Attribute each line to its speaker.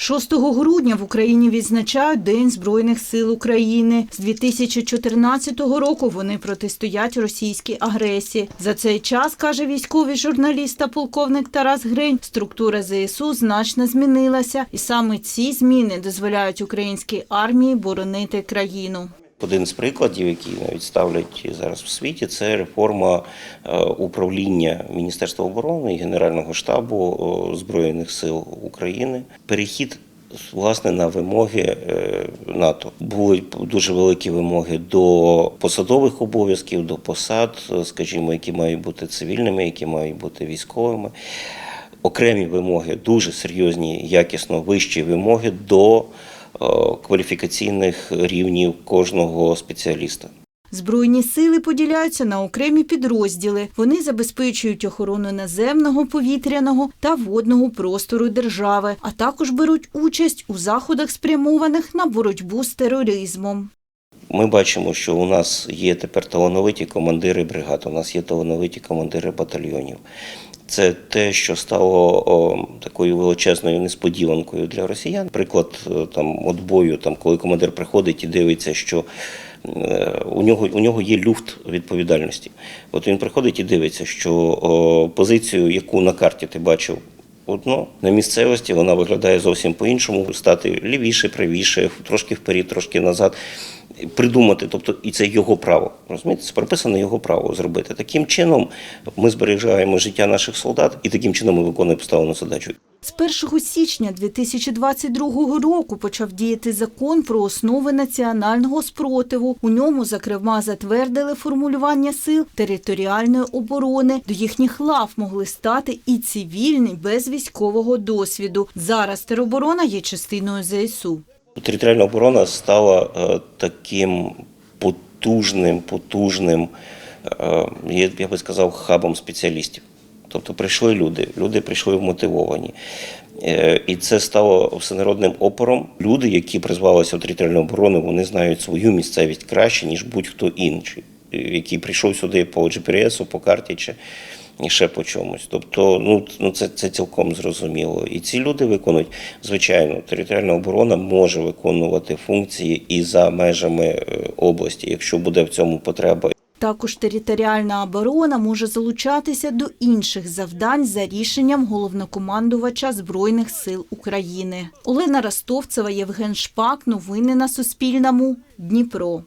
Speaker 1: 6 грудня в Україні відзначають День Збройних сил України. З 2014 року вони протистоять російській агресії. За цей час, каже військовий журналіст та полковник Тарас Грень, структура ЗСУ значно змінилася, і саме ці зміни дозволяють українській армії боронити країну.
Speaker 2: Один з прикладів, який навіть ставлять зараз в світі, це реформа е, управління Міністерства оборони і Генерального штабу е, Збройних сил України. Перехід власне на вимоги е, НАТО були дуже великі вимоги до посадових обов'язків, до посад, скажімо, які мають бути цивільними, які мають бути військовими. Окремі вимоги, дуже серйозні, якісно вищі вимоги до кваліфікаційних рівнів кожного спеціаліста.
Speaker 1: Збройні сили поділяються на окремі підрозділи. Вони забезпечують охорону наземного, повітряного та водного простору держави, а також беруть участь у заходах, спрямованих на боротьбу з тероризмом.
Speaker 2: Ми бачимо, що у нас є тепер талановиті командири бригад, у нас є талановиті командири батальйонів. Це те, що стало о, такою величезною несподіванкою для росіян. Приклад е, там от бою, там коли командир приходить і дивиться, що е, у нього у нього є люфт відповідальності. От він приходить і дивиться, що о, позицію, яку на карті ти бачив. Одно на місцевості вона виглядає зовсім по-іншому, стати лівіше, правіше, трошки вперед, трошки назад. Придумати, тобто, і це його право. Розумієте, це прописано його право зробити. Таким чином ми зберігаємо життя наших солдат, і таким чином ми виконуємо поставлену задачу.
Speaker 1: З 1 січня 2022 року почав діяти закон про основи національного спротиву. У ньому, зокрема, затвердили формулювання сил територіальної оборони. До їхніх лав могли стати і цивільні без військового досвіду. Зараз тероборона є частиною ЗСУ.
Speaker 2: Територіальна оборона стала е, таким потужним, потужним, е, я- би сказав, хабом спеціалістів. Тобто прийшли люди, люди прийшли вмотивовані. Е, І це стало всенародним опором. Люди, які призвалися в територіальну оборону, вони знають свою місцевість краще, ніж будь-хто інший, який прийшов сюди по GPS, по карті чи ще по чомусь. Тобто, ну, ну це, це цілком зрозуміло. І ці люди виконують, звичайно, територіальна оборона може виконувати функції і за межами е, області, якщо буде в цьому потреба.
Speaker 1: Також територіальна оборона може залучатися до інших завдань за рішенням головнокомандувача Збройних сил України. Олена Ростовцева, Євген Шпак. Новини на Суспільному. Дніпро.